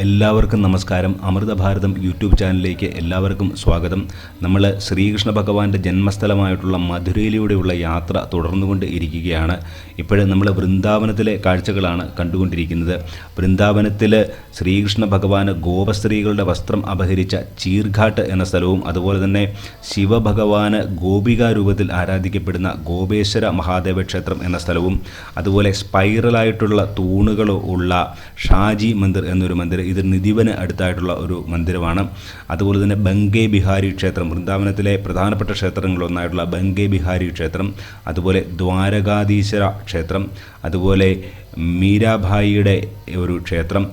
എല്ലാവർക്കും നമസ്കാരം. അമൃതഭാരതം യൂട്യൂബ് ചാനലിലേക്ക് എല്ലാവർക്കും സ്വാഗതം. നമ്മൾ ശ്രീകൃഷ്ണ ഭഗവാന്റെ ജന്മസ്ഥലമായിട്ടുള്ള മധുരയിലൂടെയുള്ള യാത്ര തുടർന്നുകൊണ്ട് ഇരിക്കുകയാണ്. ഇപ്പോഴും നമ്മൾ വൃന്ദാവനത്തിലെ കാഴ്ചകളാണ് കണ്ടുകൊണ്ടിരിക്കുന്നത്. വൃന്ദാവനത്തിൽ ശ്രീകൃഷ്ണ ഭഗവാന് ഗോപസ്ത്രീകളുടെ വസ്ത്രം അപഹരിച്ച ചീർഘാട്ട് എന്ന സ്ഥലവും അതുപോലെ തന്നെ ശിവഭഗവാന് ഗോപികാ രൂപത്തിൽ ആരാധിക്കപ്പെടുന്ന ഗോപേശ്വര മഹാദേവ ക്ഷേത്രം എന്ന സ്ഥലവും അതുപോലെ സ്പൈറലായിട്ടുള്ള തൂണുകൾ ഉള്ള ഷാജി മന്ദിർ എന്നൊരു മന്ദിർ ഇത് നിധിവന് അടുത്തായിട്ടുള്ള ഒരു മന്ദിരമാണ്. അതുപോലെ തന്നെ ബംഗേ ബിഹാരി ക്ഷേത്രം വൃന്ദാവനത്തിലെ പ്രധാനപ്പെട്ട ക്ഷേത്രങ്ങളൊന്നായിട്ടുള്ള ബംഗേ ബിഹാരി ക്ഷേത്രം അതുപോലെ ദ്വാരകാധീശ്വര ക്ഷേത്രം അതുപോലെ മീരാഭായിയുടെ ഒരു ക്ഷേത്രം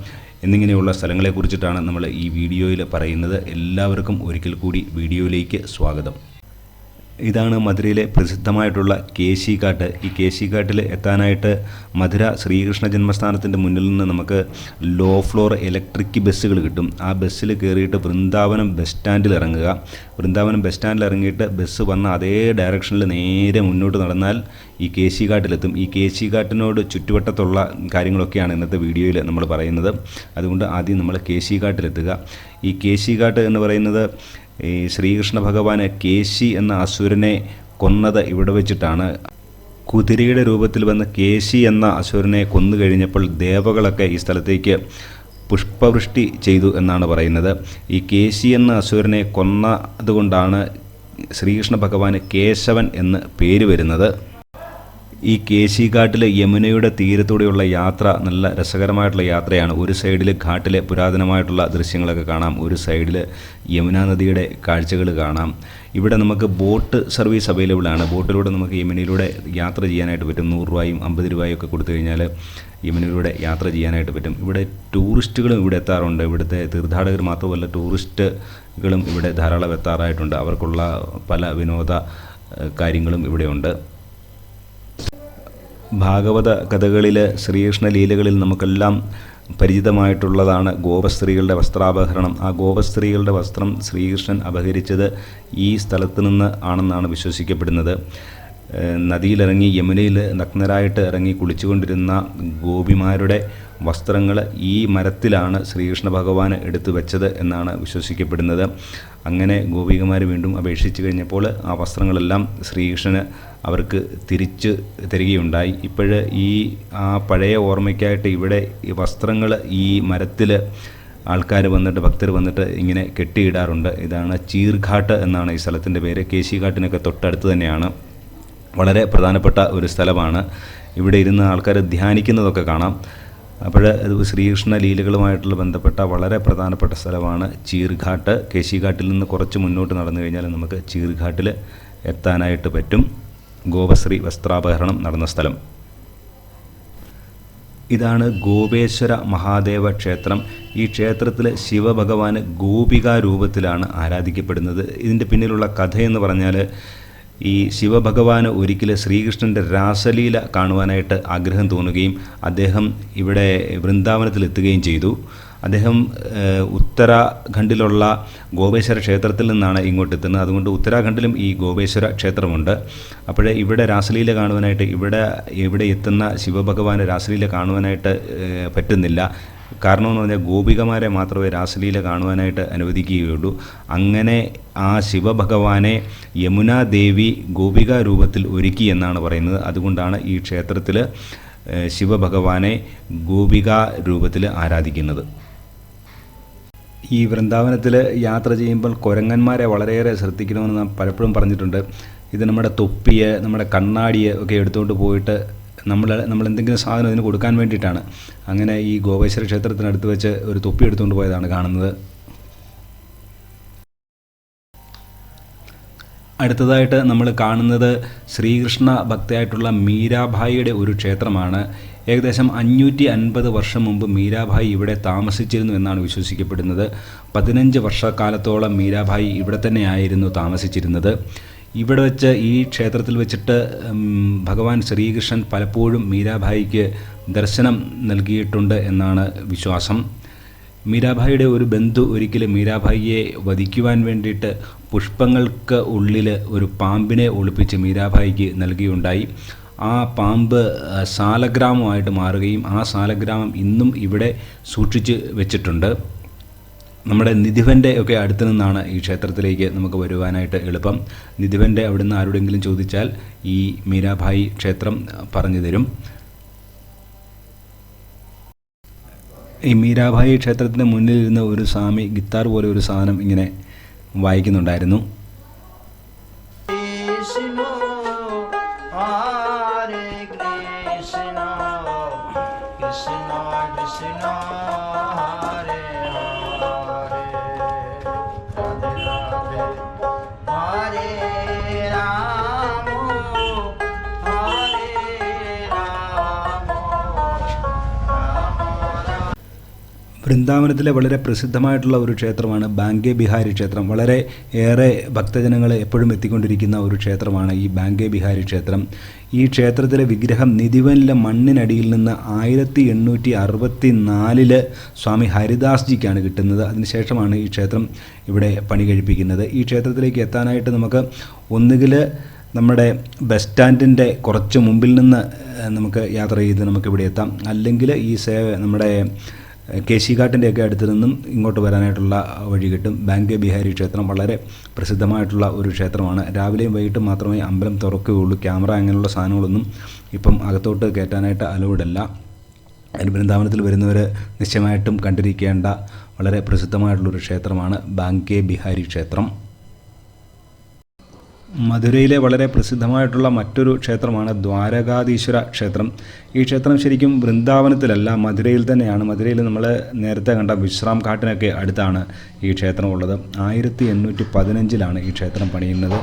എന്നിങ്ങനെയുള്ള സ്ഥലങ്ങളെക്കുറിച്ചിട്ടാണ് നമ്മൾ ഈ വീഡിയോയിൽ പറയുന്നത്. എല്ലാവർക്കും ഒരിക്കൽ കൂടി വീഡിയോയിലേക്ക് സ്വാഗതം. ഇതാണ് മധുരയിലെ പ്രസിദ്ധമായിട്ടുള്ള കേശിക്കാട്ട് ഈ കേശിക്കാട്ടിൽ എത്താനായിട്ട് മധുര ശ്രീകൃഷ്ണ ജന്മസ്ഥാനത്തിന്റെ മുന്നിൽ നിന്ന് നമുക്ക് ലോ ഫ്ലോർ ഇലക്ട്രിക് ബസ്സുകൾ കിട്ടും. ആ ബസ്സിൽ കയറിയിട്ട് വൃന്ദാവനം ബസ് സ്റ്റാൻഡിൽ ഇറങ്ങുക. വൃന്ദാവനം ബസ് സ്റ്റാൻഡിൽ ഇറങ്ങിയിട്ട് ബസ് വന്ന അതേ ഡയറക്ഷനിൽ നേരെ മുന്നോട്ട് നടന്നാൽ ഈ കേശിക്കാട്ടിലെത്തും ഈ കേശിക്കാട്ടിനോട് ചുറ്റുവട്ടത്തുള്ള കാര്യങ്ങളൊക്കെയാണ് ഇന്നത്തെ വീഡിയോയിൽ നമ്മൾ പറയുന്നത്. അതുകൊണ്ട് ആദ്യം നമ്മൾ കേശിക്കാട്ടിലെത്തുക ഈ കേശിക്കാട്ട് എന്ന് പറയുന്നത് ഈ ശ്രീകൃഷ്ണ ഭഗവാന് കേശി എന്ന അസുരനെ കൊന്നത് ഇവിടെ വെച്ചിട്ടാണ്. കുതിരയുടെ രൂപത്തിൽ വന്ന കേശി എന്ന അസുരനെ കൊന്നു കഴിഞ്ഞപ്പോൾ ദേവകളൊക്കെ ഈ സ്ഥലത്തേക്ക് പുഷ്പവൃഷ്ടി ചെയ്തു എന്നാണ് പറയുന്നത്. ഈ കേശി എന്ന അസുരനെ കൊന്നതുകൊണ്ടാണ് ശ്രീകൃഷ്ണ ഭഗവാന് കേശവൻ എന്ന് പേര് വരുന്നത്. ഈ കേശിഘാട്ടിലെ യമുനയുടെ തീരത്തൂടെയുള്ള യാത്ര നല്ല രസകരമായിട്ടുള്ള യാത്രയാണ്. ഒരു സൈഡിൽ ഘാട്ടിലെ പുരാതനമായിട്ടുള്ള ദൃശ്യങ്ങളൊക്കെ കാണാം. ഒരു സൈഡിൽ യമുനാ നദിയുടെ കാഴ്ചകൾ കാണാം. ഇവിടെ നമുക്ക് ബോട്ട് സർവീസ് അവൈലബിൾ ആണ്. ബോട്ടിലൂടെ നമുക്ക് യമുനയിലൂടെ യാത്ര ചെയ്യാനായിട്ട് പറ്റും. നൂറ് രൂപയും അമ്പത് രൂപയും ഒക്കെ കൊടുത്തു കഴിഞ്ഞാൽ യമുനയിലൂടെ യാത്ര ചെയ്യാനായിട്ട് പറ്റും. ഇവിടെ ടൂറിസ്റ്റുകളും ഇവിടെ എത്താറുണ്ട്. ഇവിടുത്തെ തീർത്ഥാടകർ മാത്രമല്ല ടൂറിസ്റ്റുകളും ഇവിടെ ധാരാളം എത്താറായിട്ടുണ്ട്. അവർക്കുള്ള പല വിനോദ കാര്യങ്ങളും ഇവിടെയുണ്ട്. ഭാഗവത കഥകളിലെ ശ്രീകൃഷ്ണ ലീലകളിൽ നമുക്കെല്ലാം പരിചിതമായിട്ടുള്ളതാണ് ഗോപസ്ത്രീകളുടെ വസ്ത്രാപഹരണം. ആ ഗോപസ്ത്രീകളുടെ വസ്ത്രം ശ്രീകൃഷ്ണൻ അപഹരിച്ചത് ഈ സ്ഥലത്ത് നിന്ന് ആണെന്നാണ് വിശ്വസിക്കപ്പെടുന്നത്. നദിയിലിറങ്ങി യമുനയിൽ നഗ്നരായിട്ട് ഇറങ്ങി കുളിച്ചുകൊണ്ടിരുന്ന ഗോപിമാരുടെ വസ്ത്രങ്ങൾ ഈ മരത്തിലാണ് ശ്രീകൃഷ്ണ ഭഗവാൻ എടുത്തു വെച്ചത് എന്നാണ് വിശ്വസിക്കപ്പെടുന്നത്. അങ്ങനെ ഗോപികമാർ വീണ്ടും അപേക്ഷിച്ചു കഴിഞ്ഞപ്പോൾ ആ വസ്ത്രങ്ങളെല്ലാം ശ്രീകൃഷ്ണന് അവർക്ക് തിരിച്ച് തരികയുണ്ടായി. ഇപ്പോഴ് ഈ ആ പഴയ ഓർമ്മയ്ക്കായിട്ട് ഇവിടെ ഈ വസ്ത്രങ്ങൾ ഈ മരത്തിൽ ആൾക്കാർ വന്നിട്ട് ഭക്തർ വന്നിട്ട് ഇങ്ങനെ കെട്ടിയിടാറുണ്ട്. ഇതാണ് ചീർഘാട്ട് എന്നാണ് ഈ സ്ഥലത്തിന്റെ പേര്. കേശിഘാട്ടിനൊക്കെ തൊട്ടടുത്ത് തന്നെയാണ്. വളരെ പ്രധാനപ്പെട്ട ഒരു സ്ഥലമാണ്. ഇവിടെ ഇരുന്ന് ആൾക്കാർ ധ്യാനിക്കുന്നതൊക്കെ കാണാം. അപ്പോൾ ശ്രീകൃഷ്ണ ലീലകളുമായിട്ടുള്ള ബന്ധപ്പെട്ട വളരെ പ്രധാനപ്പെട്ട സ്ഥലമാണ് ചീർഘാട്ട്. കേശിഘാട്ടിൽ നിന്ന് കുറച്ച് മുന്നോട്ട് നടന്നു കഴിഞ്ഞാൽ നമുക്ക് ചീർഘാട്ടിൽ എത്താനായിട്ട് പറ്റും. ഗോപശ്രീ വസ്ത്രാപഹരണം നടന്ന സ്ഥലം. ഇതാണ് ഗോപേശ്വര മഹാദേവ ക്ഷേത്രം. ഈ ക്ഷേത്രത്തിൽ ശിവഭഗവാന് ഗോപികാ രൂപത്തിലാണ് ആരാധിക്കപ്പെടുന്നത്. ഇതിന്റെ പിന്നിലുള്ള കഥയെന്ന് പറഞ്ഞാൽ ഈ ശിവഭഗവാന് ഒരിക്കൽ ശ്രീകൃഷ്ണന്റെ രാസലീല കാണുവാനായിട്ട് ആഗ്രഹം തോന്നുകയും അദ്ദേഹം ഇവിടെ വൃന്ദാവനത്തിലെത്തുകയും ചെയ്തു. അദ്ദേഹം ഉത്തരാഖണ്ഡിലുള്ള ഗോപേശ്വര ക്ഷേത്രത്തിൽ നിന്നാണ് ഇങ്ങോട്ട് എത്തുന്നത് അതുകൊണ്ട് ഉത്തരാഖണ്ഡിലും ഈ ഗോപേശ്വര ക്ഷേത്രമുണ്ട്. അപ്പോഴേ ഇവിടെ രാസലീല കാണുവാനായിട്ട് ഇവിടെ ഇവിടെ എത്തുന്ന ശിവഭഗവാന് രാസലീല കാണുവാനായിട്ട് പറ്റുന്നില്ല. കാരണമെന്ന് പറഞ്ഞാൽ ഗോപികമാരെ മാത്രമേ രാസലീല കാണുവാനായിട്ട് അനുവദിക്കുകയുള്ളൂ. അങ്ങനെ ആ ശിവഭഗവാനെ യമുനാദേവി ഗോപിക രൂപത്തിൽ ഒരുക്കി എന്നാണ് പറയുന്നത്. അതുകൊണ്ടാണ് ഈ ക്ഷേത്രത്തിൽ ശിവഭഗവാനെ ഗോപിക രൂപത്തിൽ ആരാധിക്കുന്നത്. ഈ വൃന്ദാവനത്തിൽ യാത്ര ചെയ്യുമ്പോൾ കുരങ്ങന്മാരെ വളരെയേറെ ശ്രദ്ധിക്കണമെന്ന് നാം പലപ്പോഴും പറഞ്ഞിട്ടുണ്ട്. ഇത് നമ്മുടെ തൊപ്പിയെ നമ്മുടെ കണ്ണാടിയെ ഒക്കെ എടുത്തുകൊണ്ട് പോയിട്ട് നമ്മൾ നമ്മൾ എന്തെങ്കിലും സാധനം അതിന് കൊടുക്കാൻ വേണ്ടിയിട്ടാണ്. അങ്ങനെ ഈ ഗോപേശ്വര ക്ഷേത്രത്തിനടുത്ത് വെച്ച് ഒരു തൊപ്പി എടുത്തുകൊണ്ട് പോയതാണ് കാണുന്നത്. അടുത്തതായിട്ട് നമ്മൾ കാണുന്നത് ശ്രീകൃഷ്ണ ഭക്തയായിട്ടുള്ള മീരാഭായിയുടെ ഒരു ക്ഷേത്രമാണ്. ഏകദേശം അഞ്ഞൂറ്റി അൻപത് വർഷം മുമ്പ് മീരാഭായി ഇവിടെ താമസിച്ചിരുന്നു എന്നാണ് വിശ്വസിക്കപ്പെടുന്നത്. പതിനഞ്ച് വർഷക്കാലത്തോളം മീരാഭായി ഇവിടെ തന്നെയായിരുന്നു താമസിച്ചിരുന്നത്. ഇവിടെ വെച്ച് ഈ ക്ഷേത്രത്തിൽ വെച്ചിട്ട് ഭഗവാൻ ശ്രീകൃഷ്ണൻ പലപ്പോഴും മീരാഭായിക്ക് ദർശനം നൽകിയിട്ടുണ്ട് എന്നാണ് വിശ്വാസം. മീരാഭായിയുടെ ഒരു ബന്ധു ഒരിക്കലും മീരാഭായിയെ വധിക്കുവാൻ വേണ്ടിയിട്ട് പുഷ്പങ്ങൾക്ക് ഉള്ളിൽ ഒരു പാമ്പിനെ ഒളിപ്പിച്ച് മീരാഭായിക്ക് നൽകിയുണ്ടായി. ആ പാമ്പ് സാലഗ്രാമമായിട്ട് മാറുകയും ആ സാലഗ്രാമം ഇന്നും ഇവിടെ സൂക്ഷിച്ച് വെച്ചിട്ടുണ്ട്. നമ്മുടെ നിധിവന്റെ ഒക്കെ അടുത്ത് നിന്നാണ് ഈ ക്ഷേത്രത്തിലേക്ക് നമുക്ക് വരുവാനായിട്ട് എളുപ്പം. നിധിവന്റെ അവിടുന്ന് ആരോടെങ്കിലും ചോദിച്ചാൽ ഈ മീരാഭായി ക്ഷേത്രം പറഞ്ഞു തരും. ഈ മീരാഭായി ക്ഷേത്രത്തിന് മുന്നിൽ ഇരുന്ന ഒരു സ്വാമി ഗിത്താർ പോലെ ഒരു സാധനം ഇങ്ങനെ വായിക്കുന്നുണ്ടായിരുന്നു. Krishna, Hare വൃന്ദാവനത്തിലെ വളരെ പ്രസിദ്ധമായിട്ടുള്ള ഒരു ക്ഷേത്രമാണ് ബാങ്കേ ബിഹാരി ക്ഷേത്രം. വളരെ ഏറെ ഭക്തജനങ്ങളെ എപ്പോഴും എത്തിക്കൊണ്ടിരിക്കുന്ന ഒരു ക്ഷേത്രമാണ് ഈ ബാങ്കേ ബിഹാരി ക്ഷേത്രം. ഈ ക്ഷേത്രത്തിലെ വിഗ്രഹം നിധിവനിലെ മണ്ണിനടിയിൽ നിന്ന് ആയിരത്തി എണ്ണൂറ്റി അറുപത്തി നാലിൽ സ്വാമി ഹരിദാസ് ജിക്കാണ് കിട്ടുന്നത്. അതിനുശേഷമാണ് ഈ ക്ഷേത്രം ഇവിടെ പണി കഴിപ്പിക്കുന്നത്. ഈ ക്ഷേത്രത്തിലേക്ക് എത്താനായിട്ട് നമുക്ക് ഒന്നുകിൽ നമ്മുടെ ബസ് സ്റ്റാൻഡിന്റെ കുറച്ച് മുമ്പിൽ നിന്ന് നമുക്ക് യാത്ര ചെയ്ത് നമുക്കിവിടെ എത്താം. അല്ലെങ്കിൽ ഈ സേവ നമ്മുടെ കേശിഘാട്ടിന്റെയൊക്കെ അടുത്ത് നിന്നും ഇങ്ങോട്ട് വരാനായിട്ടുള്ള വഴി കിട്ടും. ബാങ്കെ ബിഹാരി ക്ഷേത്രം വളരെ പ്രസിദ്ധമായിട്ടുള്ള ഒരു ക്ഷേത്രമാണ്. രാവിലെയും വൈകിട്ടും മാത്രമേ അമ്പലം തുറക്കുകയുള്ളൂ. ക്യാമറ അങ്ങനെയുള്ള സാധനങ്ങളൊന്നും ഇപ്പം അകത്തോട്ട് കയറ്റാനായിട്ട് അലോഡല്ല. വൃന്ദാവനത്തിൽ വരുന്നവർ നിശ്ചയമായിട്ടും കണ്ടിരിക്കേണ്ട വളരെ പ്രസിദ്ധമായിട്ടുള്ളൊരു ക്ഷേത്രമാണ് ബാങ്കേ ബിഹാരി ക്ഷേത്രം. മധുരയിലെ വളരെ പ്രസിദ്ധമായിട്ടുള്ള മറ്റൊരു ക്ഷേത്രമാണ് ദ്വാരകാധീശ്വര ക്ഷേത്രം. ഈ ക്ഷേത്രം ശരിക്കും വൃന്ദാവനത്തിലല്ല മധുരയിൽ തന്നെയാണ്. മധുരയിൽ നമ്മൾ നേരത്തെ കണ്ട വിശ്രാം ഘാട്ടിനൊക്കെ അടുത്താണ് ഈ ക്ഷേത്രം ഉള്ളത് ആയിരത്തി എണ്ണൂറ്റി പതിനഞ്ചിലാണ് ഈ ക്ഷേത്രം പണിയുന്നത്.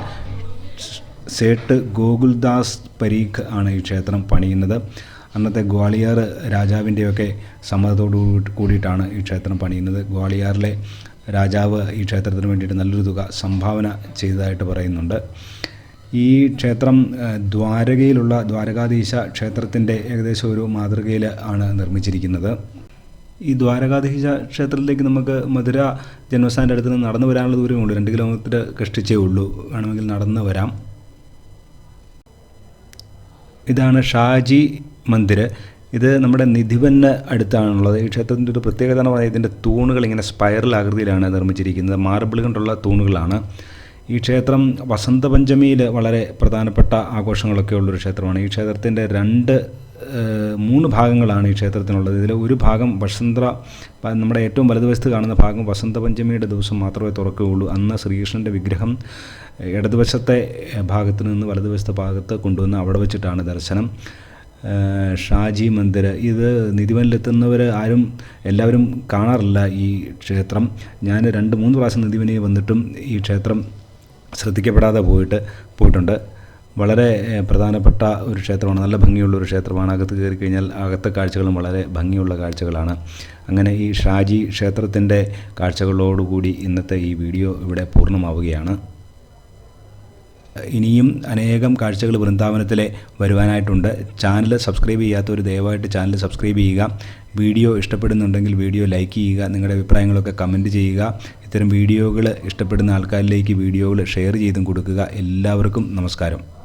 സേട്ട് ഗോകുൽദാസ് പരീഖ് ആണ് ഈ ക്ഷേത്രം പണിയുന്നത്. അന്നത്തെ ഗ്വാളിയാർ രാജാവിന്റെയൊക്കെ സമ്മതത്തോടു കൂടിയിട്ടാണ് ഈ ക്ഷേത്രം പണിയുന്നത്. ഗ്വാളിയാറിലെ രാജാവ് ഈ ക്ഷേത്രത്തിന് വേണ്ടിയിട്ട് നല്ലൊരു തുക സംഭാവന ചെയ്തതായിട്ട് പറയുന്നുണ്ട്. ഈ ക്ഷേത്രം ദ്വാരകയിലുള്ള ദ്വാരകാധീശ ക്ഷേത്രത്തിന്റെ ഏകദേശം ഒരു മാതൃകയിൽ ആണ് നിർമ്മിച്ചിരിക്കുന്നത്. ഈ ദ്വാരകാധീശ ക്ഷേത്രത്തിലേക്ക് നമുക്ക് മധുര ജന്മസ്ഥാന്റെ അടുത്ത് നിന്ന് നടന്നു വരാനുള്ള ദൂരമേ ഉള്ളൂ. രണ്ട് കിലോമീറ്റർ കഷ്ടിച്ചേ ഉള്ളൂ. വേണമെങ്കിൽ നടന്നു വരാം. ഇതാണ് ഷാജി മന്ദിർ ഇത് നമ്മുടെ നിധിവന് അടുത്താണുള്ളത്. ഈ ക്ഷേത്രത്തിന്റെ ഒരു പ്രത്യേകത എന്ന് പറയുന്നത് ഇതിന്റെ തൂണുകൾ ഇങ്ങനെ സ്പൈറൽ ആകൃതിയിലാണ് നിർമ്മിച്ചിരിക്കുന്നത്. മാർബിൾ കൊണ്ടുള്ള തൂണുകളാണ്. ഈ ക്ഷേത്രം വസന്തപഞ്ചമിയിൽ വളരെ പ്രധാനപ്പെട്ട ആഘോഷങ്ങളൊക്കെ ഉള്ളൊരു ക്ഷേത്രമാണ്. ഈ ക്ഷേത്രത്തിന്റെ രണ്ട് മൂന്ന് ഭാഗങ്ങളാണ് ഈ ക്ഷേത്രത്തിനുള്ളത്. ഇതിൽ ഒരു ഭാഗം വസന്ത നമ്മുടെ ഏറ്റവും വലതുവശത്ത് കാണുന്ന ഭാഗം വസന്തപഞ്ചമിയുടെ ദിവസം മാത്രമേ തുറക്കുകയുള്ളൂ. അന്ന് ശ്രീകൃഷ്ണന്റെ വിഗ്രഹം ഇടതുവശത്തെ ഭാഗത്ത് നിന്ന് വലതുവശത്തെ ഭാഗത്ത് കൊണ്ടുവന്ന് അവിടെ വെച്ചിട്ടാണ് ദർശനം. ഷാജി മന്ദിർ ഇത് നിധിവനിലെത്തുന്നവർ ആരും എല്ലാവരും കാണാറില്ല ഈ ക്ഷേത്രം. ഞാൻ രണ്ട് മൂന്ന് പ്രാവശ്യം നിധിവനി വന്നിട്ടും ഈ ക്ഷേത്രം ശ്രദ്ധിക്കപ്പെടാതെ പോയിട്ട് പോയിട്ടുണ്ട്. വളരെ പ്രധാനപ്പെട്ട ഒരു ക്ഷേത്രമാണ്. നല്ല ഭംഗിയുള്ള ഒരു ക്ഷേത്രമാണ്. അകത്ത് കയറി കഴിഞ്ഞാൽ അകത്തെ കാഴ്ചകളും വളരെ ഭംഗിയുള്ള കാഴ്ചകളാണ്. അങ്ങനെ ഈ ഷാജി ക്ഷേത്രത്തിന്റെ കാഴ്ചകളോടുകൂടി ഇന്നത്തെ ഈ വീഡിയോ ഇവിടെ പൂർണമാവുകയാണ്. ഇനിയും അനേകം കാഴ്ചകൾ വൃന്ദാവനത്തിലെ വരുവാനായിട്ടുണ്ട്. ചാനൽ സബ്സ്ക്രൈബ് ചെയ്യാത്തവർ ദയവായിട്ട് ചാനൽ സബ്സ്ക്രൈബ് ചെയ്യുക. വീഡിയോ ഇഷ്ടപ്പെടുന്നുണ്ടെങ്കിൽ വീഡിയോ ലൈക്ക് ചെയ്യുക. നിങ്ങളുടെ അഭിപ്രായങ്ങളൊക്കെ കമന്റ് ചെയ്യുക. ഇത്തരം വീഡിയോകൾ ഇഷ്ടപ്പെടുന്ന ആൾക്കാരിലേക്ക് വീഡിയോകൾ ഷെയർ ചെയ്തും കൊടുക്കുക. എല്ലാവർക്കും നമസ്കാരം.